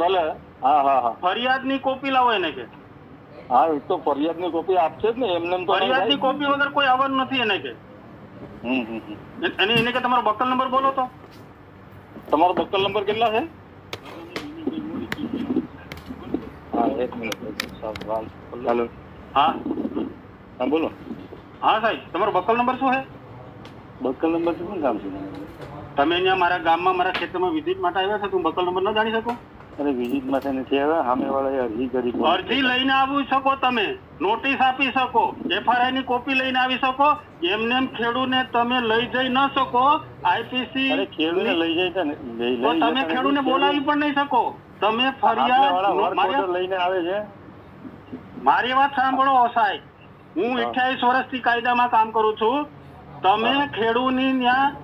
ભલે. હા હા હા. ફરિયાદની કોપી લાવો એને કે. હા એ તો ફરિયાદની કોપી આપશે જ ને. એમને એમ તો ફરિયાદની કોપી વગર કોઈ આવવાનું નથી એને કે. અને એને કે તમારો બકલ નંબર બોલો તો. તમારો બક્કલ નંબર કેટલા છે? હા એક મિનિટ હાલ. હા. હા બોલો. હા સાહેબ તમારો બકલ નંબર શું છે? બક્કલ નંબર શું કામ છે તમે અહીંયા મારા ગામમાં મારા ખેતરમાં વિઝિટ માટે આવ્યા છો તું બકલ નંબર ન જાણી શકું? અરે વિઝિટ માટે નથી આવ્યા સામે વાળાએ અરજી કરી અરજી લઈને આવી શકો તમે. નોટિસ આપી શકો. એફઆરઆઈ ની કોપી લઈને આવી શકો. એમને એમ ખેડૂને તમે લઈ જઈ ન શકો આઈપીસી અરે ખેડૂને લઈ છે ને. તમે ખેડૂને બોલાવી પણ નહીં શકો. તમે ફરિયાદ મારી- લઈને આવે છે. મારી વાત સાંભળો સાહેબ હું. અઠ્યાવીસ વર્ષથી કાયદામાં કામ કરું છું. તમે. ખેડૂની ત્યાં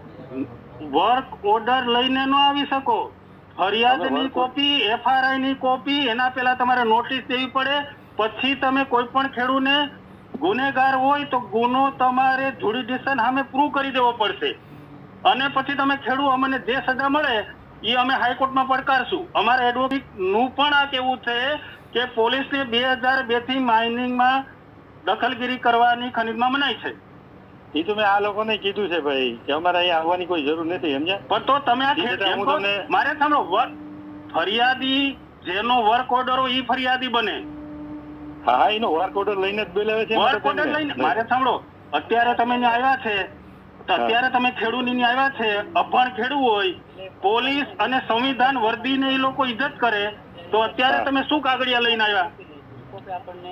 વર્ક ઓર્ડર લઈને ન આવી શકો. ફરિયાદની કોપી એફઆરઆઈ ની કોપી એના પહેલા તમારે નોટિસ દેવી પડે. પછી તમે કોઈ પણ ખેડૂને ગુનેગાર હોય તો ગુનો તમારે જ્યુડિશિયલ સામે પ્રૂવ કરી દેવો પડશે. અને પછી તમે ખેડૂ અમને જે સજા મળે એ અમે હાઈકોર્ટમાં પડકારશું. અમારા એડવોકેટનું પણ આ કેવું છે કે પોલીસને બે હજાર બેથી માઇનિંગમાં દખલગીરી કરવાની ખનીજમાં મનાઈ છે. એ તો મેં આ લોકોને કીધું છે ભાઈ કે અમારે અહીંયા આવવાની કોઈ જરૂર નથી સમજ્યા? પણ તો તમે આ મારે વર- ફરિયાદી જેનો વર્ક ઓર્ડર હોય એ ફરિયાદી બને. હા એનો વર્ક ઓર્ડર લઈને જ બોલાવે છે વર્ક ઓર્ડર લઈને મારે સાંભળો અત્યારે તમે ને આવ્યા છે તો અત્યારે તમે ખેડૂની આવ્યા છે અભણ ખેડૂ હોય પોલીસ અને સંવિધાન વર્દીને એ લોકો ઇજ્જત કરે તો અત્યારે તમે શું કાગળિયા લઈને આવ્યા?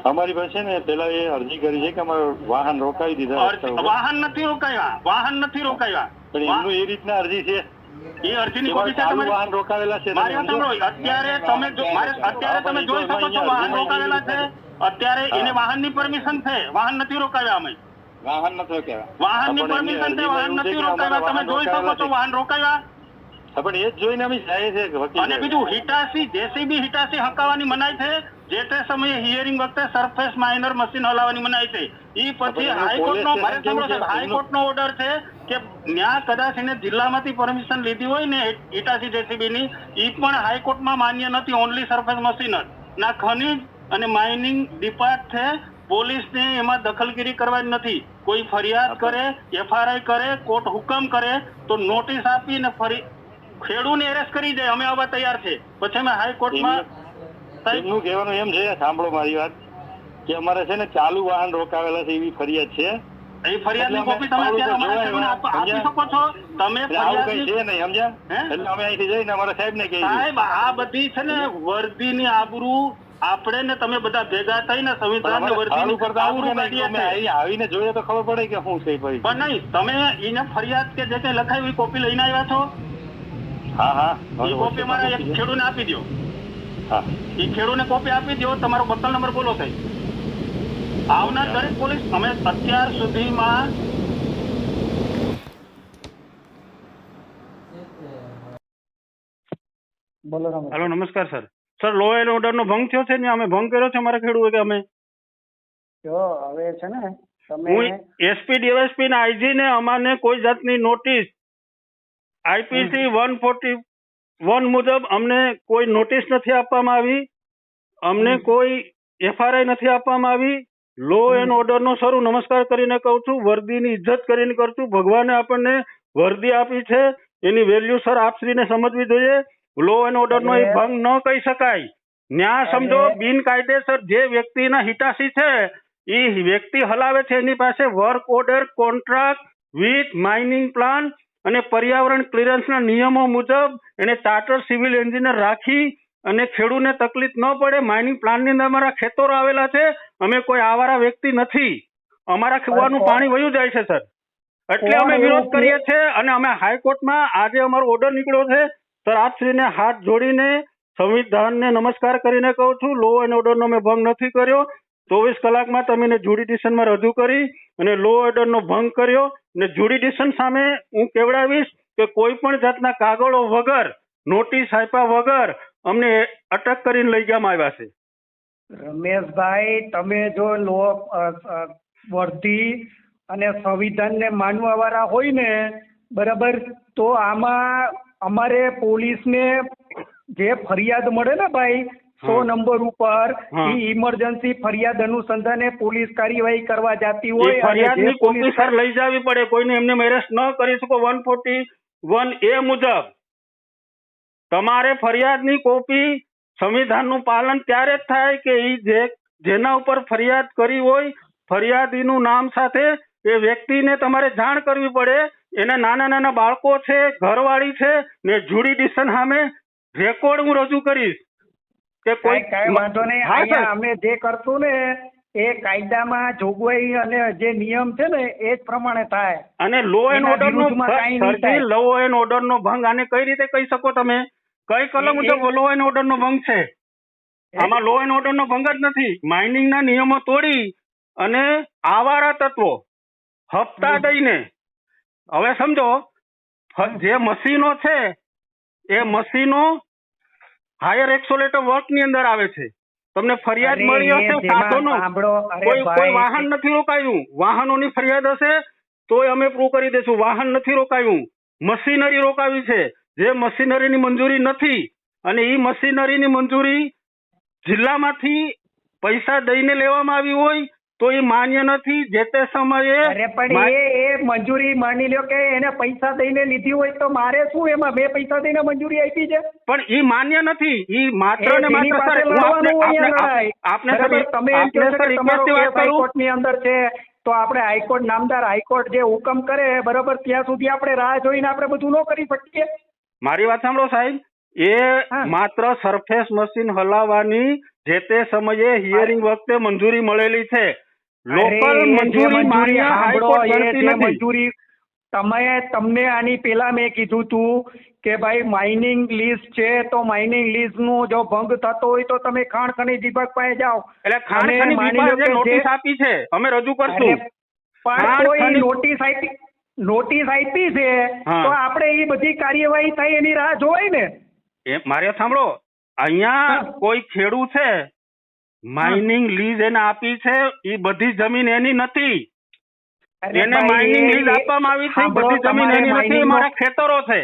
અમારી પાસે ને પેલા એ અરજી કરી છે કે અમારે વાહન રોકાવી દીધા. વાહન નથી રોકાયા વાહન નથી રોકાયા. પણ એમનું એ રીતના અરજી છે. એ અરજીની કોપી છે તમારી વાહન રોકાવેલા છે મારી વાત સાંભળો અત્યારે તમે અત્યારે તમે જોઈ શકો છો વાહન રોકાવેલા છે. અત્યારે એને. વાહનની પરમિશન છે. વાહન નથી રોકાવ્યા અમે. વાહન નથી રોકાવ્યા વાહનની પરમિશન છે વાહન નથી રોકાવ્યા તમે વાહન જોઈ શકો છો વાહન રોકાવ્યા પણ એ જ જોઈને અમે જાય છે અને બીજું હિટાસી જેસીબી હિટાસી હકાવાની મનાઈ છે. જે તે સમયે હિયરિંગ વખતે સરફેસ માઇનર મશીન હલાવવાની મનાઈ છે એ પછી હાઈકોર્ટનો પોલીસ મારે સાંભળો સાહેબ, હાઈકોર્ટનો ઓર્ડર છે કે ન્યા કદાચ એને જિલ્લામાંથી પરમિશન લીધી હોય ને ઇટાસી જેસીબીની એ પણ હાઈકોર્ટમાં માન્ય નથી ઓનલી સરફેસ મશીન જ. ના ખનીજ અને માઇનિંગ ડિપાર્ટ છે પોલીસને એમાં દખલગીરી કરવાની નથી. કોઈ ફરિયાદ કરે એફઆરઆઈ કરે કોર્ટ હુકમ કરે તો નોટિસ આપીને ફરી ખેડૂને એરેસ્ટ કરી દે અમે આવવા તૈયાર છે. પછી અમે હાઈકોર્ટમાં એમનું કહેવાનું એમ છે સાંભળો મારી વાત કે અમારે છે ને ચાલુ વાહન રોકાવેલા છે એવી ફરિયાદ છે. એ ફરિયાદની કોપી તમે અત્યારે અમારા જોવા ખેડૂને આપ- આવ્યા, આપી શકો છો? તમે એટલે આવું કઈ ફરિયાદની છે નહીં સમજ્યા? એટલે અમે અહીંથી જઈને અમારા સાહેબ કહીએ સાહેબ આ બધી છે ને વર્દીની આબરૂ આપણે ને તમે બધા ભેગા થઈને સંવિધાન વર્દીની ઉપર તો આવું આબરૂ કે નહીં કાઢીએ અમે છીએ. અહીં આવીને જોઈએ તો ખબર પડે કે શું છે ભાઈ. પણ નહીં તમે એને ફરિયાદ કે જે કઈ લખાયું એ કોપી લઈને આવ્યા છો? હા હા. એ કોપી મારા એક ખેડૂને આપી દો હા. એ ખેડૂને કોપી આપી દો તમારો બત્તલ નંબર બોલો થઈ આવનાર દરેક પોલીસ અમે અત્યાર સુધીમાં બોલો હેલો નમસ્કાર sir. Sir law and order નો ભંગ થયો છે ને અમે ભંગ કર્યો છે અમારા ખેડૂતો કે અમે? જો હવે છે ને તમે હું એસપી ડીવાયસપી ના આઈજી ને અમાને કોઈ જાતની notice. IPC one forty one મુજબ અમને કોઈ નોટિસ નથી આપવામાં આવી અમને કોઈ એફઆરઆઈ નથી આપવામાં આવી. લો એન્ડ ઓર્ડર નો શરૂ નમસ્કાર કરીને કહું છું વર્દીની ઇજ્જત કરીને કરું છું. ભગવાને આપણને વર્દી આપી છે. એની વેલ્યુ સર આપશ્રીને સમજવી જોઈએ. લો એન્ડ ઓર્ડર નો એ ભંગ ન કહી શકાય. ન્યા સમજો બિનકાયદેસર જે વ્યક્તિના હિતાશી છે એ વ્યક્તિ હલાવે છે એની પાસે work order contract with mining plan અને પર્યાવરણ ક્લિયરન્સના નિયમો મુજબ એને ચાર્ટર સિવિલ એન્જિનિયર રાખી અને ખેડૂને તકલીફ ન પડે માઇનિંગ પ્લાનની અંદર અમારા ખેતરો આવેલા છે અમે કોઈ આવારા વ્યક્તિ નથી. અમારા ખેવાનું પાણી વયું જાય છે સર. એટલે અમે વિરોધ કરીએ છીએ અને અમે હાઈકોર્ટમાં આજે અમારો ઓર્ડર નીકળ્યો છે. સર આપશ્રીને હાથ જોડીને સંવિધાનને નમસ્કાર કરીને કહું છું. લો એન્ડ ઓર્ડરનો મેં ભંગ નથી કર્યો. ચોવીસ કલાકમાં તમે એને રજૂ કરી અને લો ઓર્ડરનો ભંગ કર્યો ને જ્યુડિશન સામે હું કેવડાવીશ કે કોઈ પણ જાતના કાગળો વગર નોટિસ આપ્યા વગર અમને અટક કરીને લઈ જવામાં આવ્યા છે. રમેશભાઈ, તમે જો લો વર્ધી અને સંવિધાનને માનવા વાળા હોય ને, બરાબર, તો આમાં અમારે પોલીસને જે ફરિયાદ મળે ને ભાઈ સો નંબર ઉપર ઈ ઇમરજન્સી ફરિયાદ અનુસંધાને પોલીસ કાર્યવાહી કરવા જતી હોય ફરિયાદની કોપી સર લઈ જવી પડે. કોઈને એમને મેરેજ ન કરી શકો. વન ફોર્ટી વન એ મુજબ. તમારે ફરિયાદની કોપી સંવિધાનનું પાલન ત્યારે જ થાય કે ઈ જે જેના ઉપર ફરિયાદ કરી હોય ફરિયાદીનું નામ સાથે એ વ્યક્તિને તમારે જાણ કરવી પડે. એને નાના નાના બાળકો છે ઘરવાળી છે ને જ્યુડિડિશન સામે રેકોર્ડ હું રજૂ કરીશ. કે કોઈ કાંઈ વાંધો નહીં. હા, અમે જે કરશું ને એ કાયદામાં જોગવાઈ અને જે નિયમ છે ને એ જ પ્રમાણે થાય. અને લો એન્ડ એના ઓર્ડર નો વિરુદ્ધમાં કાંઈ નહીં થાય. લો એન્ડ ઓર્ડર નો ભંગ આને કઈ રીતે કહી શકો તમે? કઈ કલમ એ- મુજબ લો એન્ડ ઓર્ડર નો ભંગ છે? આમાં લો એન્ડ ઓર્ડર નો ભંગ જ નથી. માઇનિંગ ના નિયમો તોડી અને આવારા તત્વો હપ્તા દઈને. હવે સમજો ફ- જે મશીનો છે એ મશીનો હાયર એક્સોલેટર વર્કની અંદર આવે છે. તમને ફરિયાદ મળી હશે સાધનો. કોઈ કોઈ વાહન નથી રોકાયું. વાહનોની ફરિયાદ હશે તોય અમે પ્રૂવ કરી દઈશું. વાહન નથી રોકાયું. મશીનરી રોકાવી છે. જે મશીનરીની મંજૂરી નથી અને એ મશીનરીની મંજૂરી જિલ્લામાંથી પૈસા દઈને લેવામાં આવી હોય તો એ માન્ય નથી જે તે સમયે અરે પણ એ એ મંજૂરી માની લ્યો કે એને પૈસા દઈને લીધી હોય તો મારે શું એમાં મેં પૈસા દઈને મંજૂરી આપી છે? પણ એ માન્ય નથી. એ માત્ર ને માત્ર સર આપને? તમે એમ કહો છો કે તમારો કેસ હાઈકોર્ટની અંદર છે તો આપણે હાઈકોર્ટ નામદાર હાઈકોર્ટ જે હુકમ કરે બરાબર ત્યાં સુધી આપણે રાહ જોઈને આપણે બધું ન કરી શકીએ? મારી વાત સાંભળો સાહેબ. એ. માત્ર સરફેસ મશીન હલાવવાની જે તે સમયે હિયરિંગ વખતે મંજૂરી મળેલી છે. લોકલ મંજૂરી મારી હાઈકોર્ટ ગણતી નથી. મંજૂરી તમે તમને આની પેલા મેં કીધું તું કે ભાઈ માઇનિંગ લીઝ છે તો માઇનિંગ લીઝનું જો ભંગ થતો હોય તો તમે ખાણ ખનીજ વિભાગ પાસે જાઓ. એટલે ખાણ ખનીજ વિભાગે નોટિસ આપી છે. અમે રજૂ કરશું. પણ કોઈ નોટિસ આપી નોટિસ આપી છે તો આપણે એ બધી કાર્યવાહી થાય એની રાહ જોવાય ને. મારે સાંભળો અહીંયા કોઈ ખેડૂત છે માઇનિંગ લીઝ એને આપી છે એ બધી જમીન એની નથી. એને માઇનિંગ લીઝ આપવામાં આવી છે બધી જમીન એની નથી મારા ખેતરો છે.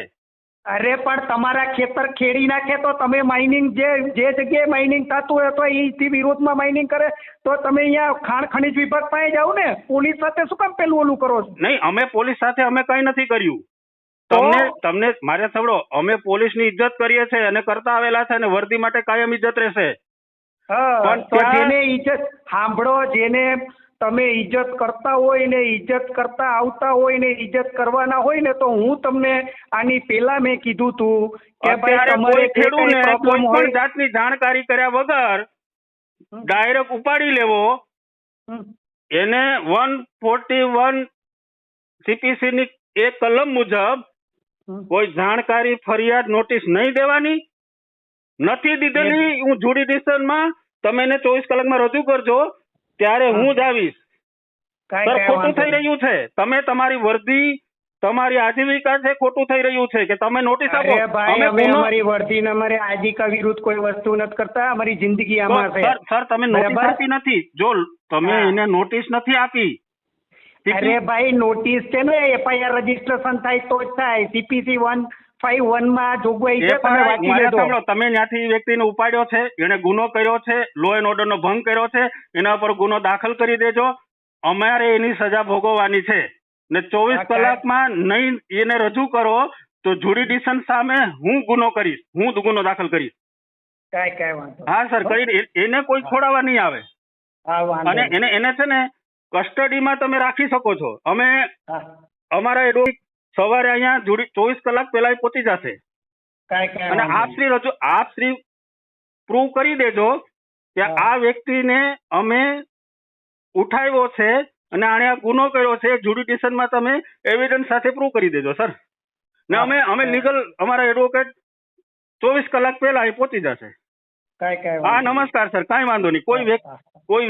અરે પણ તમારા ખેતર ખેડી નાખે તો તમે માઇનિંગ જે જે જગ્યાએ માઇનિંગ થતું હોય તો એથી વિરોધમાં માઇનિંગ કરે. તો તમે અહીંયા ખાણ ખનીજ વિભાગ પાસે જાઓ ને પોલીસ સાથે શું કામ પેલું ઓલું કરો છો? નહીં અમે પોલીસ સાથે અમે કઈ નથી કર્યું. તમને તમને મારે સાંભળો અમે પોલીસની ઇજ્જત કરીએ છીએ અને કરતા આવેલા છે અને વર્દી માટે કાયમ ઇજ્જત રહેશે. પણ તો જેને ઇજ્જત સાંભળો જેને તમે ઇજ્જત કરતા હોય ને ઇજ્જત કરતા આવતા હોય ને ઇજ્જત કરવાના હોય ને તો હું તમને આની પેલા મેં કીધું તું કે ભાઈ તમારે કોઈ પણ જાતની જાણકારી કર્યા વગર ડાયરેક્ટ ઉપાડી લેવો. એને વન ફોર્ટી વન સીપીસી ની એક કલમ મુજબ કોઈ જાણકારી ફરિયાદ નોટિસ નહીં દેવાની. નથી દીધેલી હું જ્યુડિશિયલમાં તમે એને ચોવીસ કલાકમાં રજૂ કરજો ત્યારે હું જ આવીશ. સર ખોટું થઈ રહ્યું છે. તમે તમારી વર્દી તમારી આજીવિકા છે ખોટું થઈ રહ્યું છે કે તમે નોટિસ આપો? અમે અમે અમારી વર્દી ને અમારે આજીકા વિરુદ્ધ કોઈ વસ્તુ નથી કરતા અમારી જિંદગી આમાં છે. સર સર તમે નોટિસ આપી નથી. જો તમે એને નોટિસ નથી આપી અરે ભાઈ નોટિસ છે ને એફઆઈઆર રજીસ્ટ્રેશન થાય તો જ થાય સીપીસી વન ફાઈવ વનમાં જોગવાઈ છે તમે વાંચી લેજો. તમે ત્યાંથી વ્યક્તિને ઉપાડ્યો છે એને ગુનો કર્યો છે લો એન્ડ ઓર્ડર નો ભંગ કર્યો છે એના પર ગુનો દાખલ કરી દેજો. અમારે એની સજા ભોગવવાની છે. ને ચોવીસ કલાકમાં નહીં એને રજૂ કરો તો જ્યુડિડિશન સામે હું ગુનો કરીશ હું ગુનો દાખલ કરીશ. કાંઈ કાંઈ વાંધો હા સર કઈ એ- એને કોઈ છોડાવવા નહીં આવે. અને એને એને છે ને કસ્ટડીમાં તમે રાખી શકો છો. અમે અમારા એડવોકેટ સવારે અહીંયા જોડી ચોવીસ કલાક પહેલા પહોંચી જશે. અને આપ શ્રી રજૂ આપ શ્રી પ્રૂવ કરી દેજો કે આ વ્યક્તિને અમે ઉઠાવ્યો છે અને આને આ ગુનો કર્યો છે જ્યુડિશિયલમાં તમે એવિડન્સ સાથે પ્રૂવ કરી દેજો સર. ને અમે અમે લીગલ અમારા એડવોકેટ ચોવીસ કલાક પહેલા એ પહોંચી જશે. હા નમસ્કાર સર. કાંઈ વાંધો નહીં. કોઈ વ્યક્તિ કોઈ